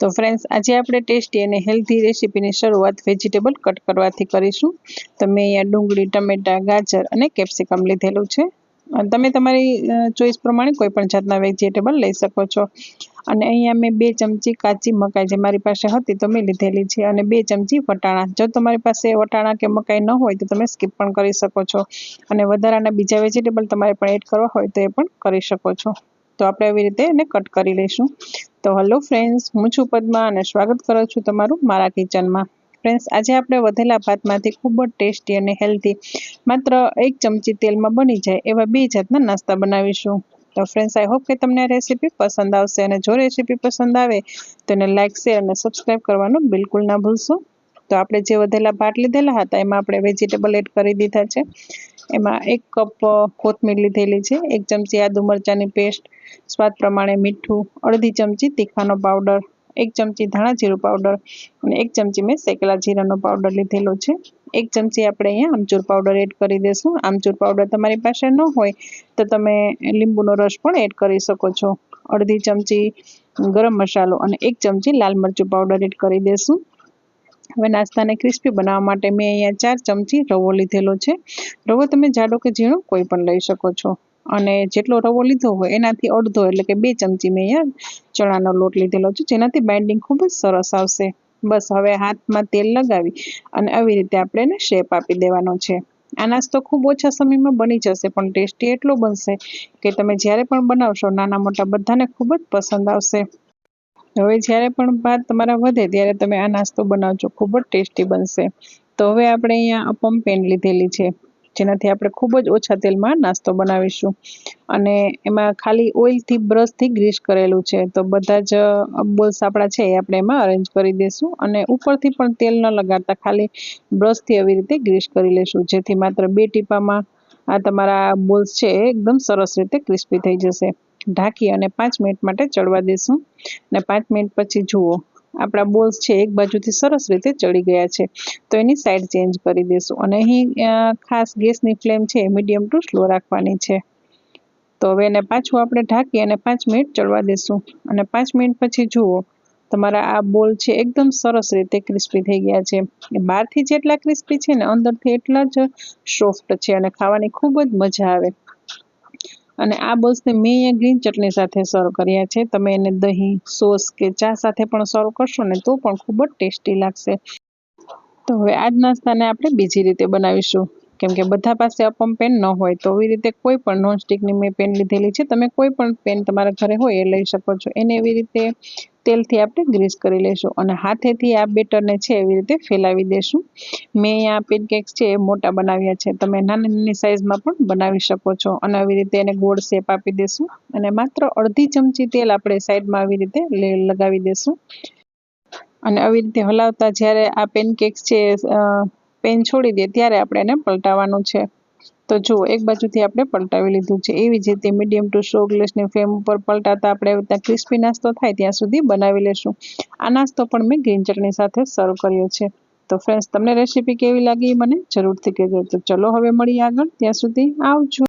તો ફ્રેન્ડ્સ આજે આપણે ટેસ્ટી અને હેલ્ધી રેસીપીની શરૂઆત વેજીટેબલ કટ કરવાથી કરીશું. તો મેં અહીંયા ડુંગળી, ટમેટા, ગાજર અને કેપ્સિકમ લીધેલું છે. તમે તમારી ચોઈસ પ્રમાણે કોઈ પણ જાતના વેજીટેબલ લઈ શકો છો. અને અહીંયા મેં બે ચમચી કાચી મકાઈ જે મારી પાસે હતી તો મેં લીધેલી છે. અને બે ચમચી વટાણા. જો તમારી પાસે વટાણા કે મકાઈ ન હોય તો તમે સ્કીપ પણ કરી શકો છો. અને વધારાના બીજા વેજીટેબલ તમારે પણ એડ કરવા હોય તો એ પણ કરી શકો છો. તો આપણે આવી રીતે એને કટ કરી લઈશું. તો હલો ફ્રેન્ડ્સ હું છું પદ્મા અને સ્વાગત કરું છું તમારું મારા કિચનમાં. ફ્રેન્ડ્સ આજે આપણે વધેલા ભાતમાંથી ખૂબ જ ટેસ્ટી અને હેલ્ધી માત્ર એક ચમચી તેલમાં બની જાય એવા બે જાતના નાસ્તા બનાવીશું. તો ફ્રેન્ડ્સ આઈ હોપ કે તમને રેસીપી પસંદ આવશે અને જો રેસીપી પસંદ આવે તો એને લાઇક શેર અને સબસ્ક્રાઈબ કરવાનું બિલકુલ ના ભૂલશો. તો આપણે જે વધેલા ભાત લીધેલા હતા, એમાં આપણે વેજીટેબલ એડ કરી દીધા છે. એમાં એક કપ કોથમીર લીધેલી છે, એક ચમચી આદુ મરચાંની પેસ્ટ સ્વાદ પ્રમાણે મીઠું, અડધી ચમચી તીખાનો પાવડર એક ચમચી ધાણા જીરું પાવડર અને એક ચમચી મેં શેકેલા જીરાનો પાવડર લીધેલો છે. એક ચમચી આપણે અહીંયા આમચૂર પાવડર એડ કરી દઈશું આમચૂર પાવડર તમારી પાસે ન હોય તો તમે લીંબુનો રસ પણ એડ કરી શકો છો. અડધી ચમચી ગરમ મસાલો અને એક ચમચી લાલ મરચું પાવડર એડ કરી દઈશું હવે નાસ્તાને ક્રિસ્પી બનાવવા માટે મેં અહીંયા ચાર ચમચી રવો લીધેલો છે. રવો તમે જાડો કે ઝીણો કોઈ પણ લઈ શકો છો. અને જેટલો રવો લીધો હોય એનાથી અડધો એટલે કે બે ચમચી મેં અહીંયા ચણાનો લોટ લીધેલો છે, જેનાથી બાઇન્ડિંગ ખૂબ જ સરસ આવશે. બસ હવે હાથમાં તેલ લગાવી અને આવી રીતે આપણે એને શેપ આપી દેવાનો છે. આ નાસ્તો ખૂબ ઓછા સમયમાં બની જશે, પણ ટેસ્ટી એટલો બનશે કે તમે જ્યારે પણ બનાવશો, નાના મોટા બધાને ખૂબ જ પસંદ આવશે. હવે જ્યારે પણ ભાત તમારા વધે ત્યારે તમે આ નાસ્તો બનાવજો. ખૂબ જ ટેસ્ટી બનશે. તો હવે આપણે અહીંયા અપમ પેન લીધેલી છે. જેનાથી આપણે ખૂબ જ ઓછા તેલમાં નાસ્તો બનાવીશું. અને એમાં ખાલી ઓઇલથી બ્રશથી ગ્રીસ કરેલું છે. તો બધા જ બોલ્સ આપણા છે એ આપણે એમાં અરેન્જ કરી દઈશું અને ઉપરથી પણ તેલ ન લગાડતા ખાલી બ્રશથી આવી રીતે ગ્રીસ કરી લઈશું જેથી માત્ર બે ટીપામાં આ તમારા બોલ્સ છે એકદમ સરસ રીતે ક્રિસ્પી થઈ જશે. ઢાંકી અને પાંચ મિનિટ માટે ચડવા દઈશું અને પાંચ મિનિટ પછી જુઓ, આપણા બોલ્સ છે એક બાજુથી સરસ રીતે ચડી ગયા છે. તો એની સાઈડ ચેન્જ કરી દઈશું અને અહીં ખાસ ગેસની ફ્લેમ છે મીડિયમ ટુ સ્લો રાખવાની છે. તો હવે એને પાછું આપણે ઢાંકી અને પાંચ મિનિટ ચડવા દઈશું અને પાંચ મિનિટ પછી જુઓ, તમારા આ બોલ છે એકદમ સરસ રીતે ક્રિસ્પી થઈ ગયા છે. બહારથી જેટલા ક્રિસ્પી છે ને અંદરથી એટલા જ સોફ્ટ છે અને ખાવાની ખૂબ જ મજા આવે. અને આ બોલ્સને મેં અહીંયા ગ્રીન ચટણી સાથે સર્વ કર્યા છે. તમે એને દહીં, સોસ કે ચા સાથે પણ સર્વ કરશો ને તો પણ ખૂબ જ ટેસ્ટી લાગશે. તો હવે આ જ નાસ્તાને આપણે બીજી રીતે બનાવીશું. કેમ કે બધા પાસે અપમ પેન ન હોય તો એવી રીતે કોઈ પણ નોનસ્ટિકની મેં પેન લીધેલી છે. તમે કોઈ પણ પેન તમારા ઘરે હોય એ લઈ શકો છો. એને એવી રીતે તેલથી આપણે ગ્રીસ કરી લઈશું અને હાથેથી આ બેટરને છે એવી રીતે ફેલાવી દઈશું મેં અહીંયા પેનકેક્સ છે એ મોટા બનાવ્યા છે. તમે નાની નાની સાઇઝમાં પણ બનાવી શકો છો અને આવી રીતે એને ગોળ શેપ આપી દઈશું અને માત્ર અડધી ચમચી તેલ આપણે સાઈડમાં આવી રીતે લગાવી દઈશું અને આવી રીતે હલાવતા જ્યારે આ પેનકેક્સ છે પેન છોડી દે ત્યારે આપણે એને પલટાવવાનું છે. તો જુઓ એક બાજુથી આપણે પલટાવી લીધું છે. એવી જ રીતે મીડિયમ ટુ સો ગ્લેસની ફ્લેમ ઉપર પલટાતા આપણે ત્યાં ક્રિસ્પી નાસ્તો થાય ત્યાં સુધી બનાવી લેશું. આ નાસ્તો પણ મેં ગ્રીન ચટણી સાથે સર્વ કર્યો છે. તો ફ્રેન્ડ્સ તમને રેસીપી કેવી લાગી મને જરૂરથી કહેજો. તો ચલો હવે મળીએ આગળ. ત્યાં સુધી આવજો.